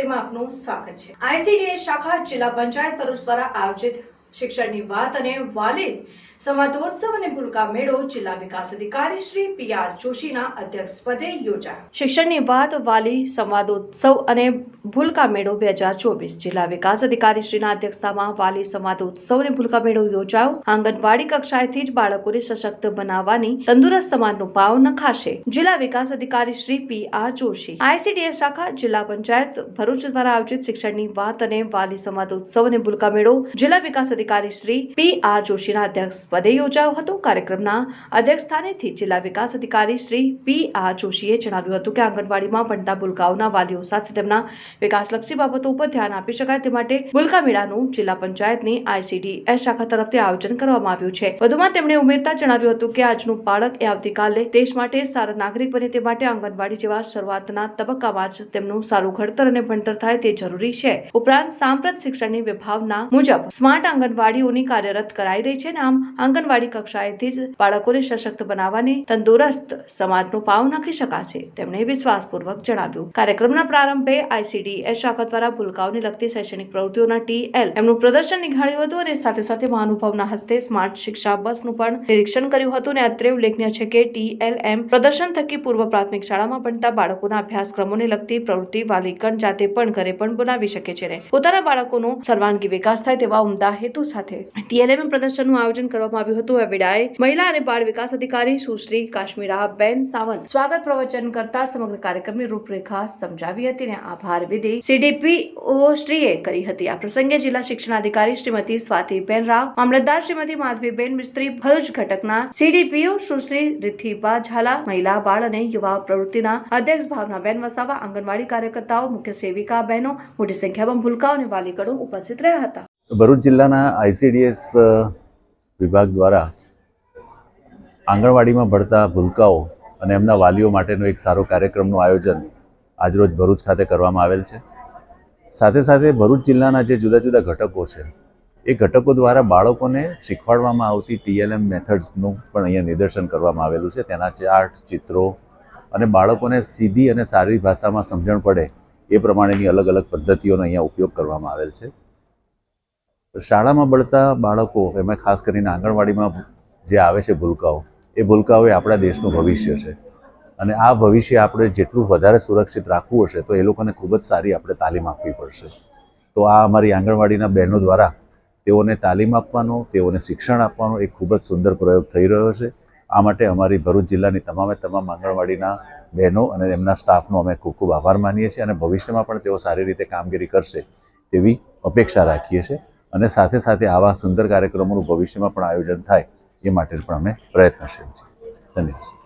સ્ટુડિયોમાં આપનું સ્વાગત છે. આઈસીડીએ શાખા જિલ્લા પંચાયત ભરૂચ દ્વારા આયોજિત શિક્ષણની વાત અને વાલી સંવાદોત્સવ અને ભૂલકા મેળો જિલ્લા વિકાસ અધિકારી શ્રી પી આર જોશીના અધ્યક્ષપદે યોજાયો. શિક્ષણની વાત વાલી સંવાદોત્સવ અને ભૂલકા મેળો બે હજાર ચોવીસ જિલ્લા વિકાસ અધિકારી શ્રીના અધ્યક્ષતામાં વાલી સંવાદોત્સવ અને ભૂલકા મેળો યોજાયો. આંગણવાડી કક્ષાએથી જ બાળકોને સશક્ત બનાવવાની તંદુરસ્ત સમાજનો પાવ નખાશે. જિલ્લા વિકાસ અધિકારી Shri P R Joshi ICDS શાખા, જિલ્લા પંચાયત, ભરૂચ દ્વારા આયોજિત શિક્ષણની વાત અને વાલી સંવાદોત્સવ અને ભૂલકા મેળો જિલ્લા વિકાસ અધિકારી શ્રી પી આર જોશીના અધ્યક્ષ પદે યોજાયો હતો. કાર્યક્રમના અધ્યક્ષસ્થાનેથી જિલ્લા વિકાસ અધિકારી શ્રી પી આર જોશીએ જણાવ્યું હતું કે આંગણવાડીમાં ભણતા બુલકાઓના વાલીઓ સાથે તેમના વિકાસલક્ષી બાબતો ઉપર ધ્યાન આપી શકાય તે માટે બુલકા મેળાનું જિલ્લા પંચાયતની આઈસીડીએસ શાખા તરફથી આયોજન કરવામાં આવ્યું છે. વધુમાં તેમણે ઉમેરતા જણાવ્યું હતું કે આજનું બાળક એ આવતીકાલે દેશ માટે સારા નાગરિક બને તે માટે આંગણવાડી જેવા શરૂઆતના તબક્કામાં જ તેમનું સારું ઘડતર અને ભણતર થાય તે જરૂરી છે. ઉપરાંત સાંપ્રત શિક્ષણની વિભાવના મુજબ સ્માર્ટ આંગણવાડીઓની કાર્યરત કરાઈ રહી છે આમ આંગણવાડી કક્ષાએથી જ બાળકોને સશક્ત બનાવવાની તંદુરસ્ત સમાજનો પાવ નાખી શકાશે, તેમણે વિશ્વાસપૂર્વક જણાવ્યું. કાર્યક્રમના પ્રારંભે આઈસીડીએસ શાખા દ્વારા ભૂલકાઓને લગતી શૈક્ષણિક પ્રવૃત્તિઓના ટીએલ એમનું પ્રદર્શન નિહાળ્યું હતું અને સાથે સાથે મહાનુભાવના હસ્તે સ્માર્ટ શિક્ષા બસનું પણ નિરીક્ષણ કર્યું હતું અને અત્રે ઉલ્લેખનીય છે કે ટીએલએમ પ્રદર્શન થકી પૂર્વ પ્રાથમિક શાળામાં ભણતા બાળકોના અભ્યાસક્રમોને લગતી પ્રવૃત્તિ વાલીગણ જાતે પણ ઘરે પણ બનાવી શકે છે પોતાના બાળકોનો સર્વાંગી વિકાસ થાય તેવા ઉમદા હેતુ સાથે ટીએલએમ પ્રદર્શનનું આયોજન કરવામાં આવ્યું હતું. આ વેળાએ મહિલા અને બાળ વિકાસ અધિકારી સુશ્રી કાશ્મીરા બેન સાવંત સ્વાગત પ્રવચન કરતા સમગ્ર કાર્યક્રમની રૂપરેખા સમજાવી હતી અને આભાર વિધિ સીડીપીઓ શ્રીએ કરી હતી. આ પ્રસંગે જિલ્લા શિક્ષણાધિકારી શ્રીમતી સ્વાતિબેન રાવ, મામલતદાર શ્રીમતી માધવીબેન મિસ્ત્રી ભરૂચ ઘટકના સીડીપીઓ સુશ્રી રિથિબા ઝાલા, મહિલા, બાળ અને યુવા પ્રવૃત્તિના અધ્યક્ષ ભાવનાબેન વસાવા, આંગણવાડી કાર્યકર્તાઓ, મુખ્ય સેવિકા બહેનો મોટી સંખ્યામાં ભૂલકાઓ અને વાલીગણો ઉપસ્થિત રહ્યા હતા. ભરૂચ જિલ્લાના આઈસીડીએસ વિભાગ દ્વારા આંગણવાડીમાં ભણતા ભૂલકાઓ અને એમના વાલીઓ માટેનો એક સારો કાર્યક્રમનું આયોજન આજરોજ ભરૂચ ખાતે કરવામાં આવેલ છે. સાથે સાથે ભરૂચ જિલ્લાના જે જુદા જુદા ઘટકો છે, એ ઘટકો દ્વારા બાળકોને શીખવાડવામાં આવતી ટીએલએમ મેથડ્સનું પણ અહીંયા નિદર્શન કરવામાં આવેલું છે. તેના ચાર્ટ, ચિત્રો અને બાળકોને સીધી અને સારી ભાષામાં સમજણ પડે એ પ્રમાણેની અલગ અલગ પદ્ધતિઓનો અહીંયા ઉપયોગ કરવામાં આવેલ છે. શાળામાં ભણતા બાળકો, એમાં ખાસ કરીને આંગણવાડીમાં જે આવે છે ભૂલકાઓ, એ ભૂલકાઓ એ આપણા દેશનું ભવિષ્ય છે. અને આ ભવિષ્ય આપણે જેટલું વધારે સુરક્ષિત રાખવું હશે, તો એ લોકોને ખૂબ જ સારી આપણે તાલીમ આપવી પડશે. તો આ અમારી આંગણવાડીના બહેનો દ્વારા તેઓને તાલીમ આપવાનો, તેઓને શિક્ષણ આપવાનો એક ખૂબ જ સુંદર પ્રયોગ થઈ રહ્યો છે. આ માટે અમારી ભરૂચ જિલ્લાની તમામે તમામ આંગણવાડીના બહેનો અને એમના સ્ટાફનો અમે ખૂબ ખૂબ આભાર માનીએ છીએ અને ભવિષ્યમાં પણ તેઓ સારી રીતે કામગીરી કરશે તેવી અપેક્ષા રાખીએ છીએ. અને સાથે સાથે આવા સુંદર કાર્યક્રમોનું ભવિષ્યમાં પણ આયોજન થાય એ માટે પણ અમે પ્રયત્નશીલ છીએ. ધન્યવાદ.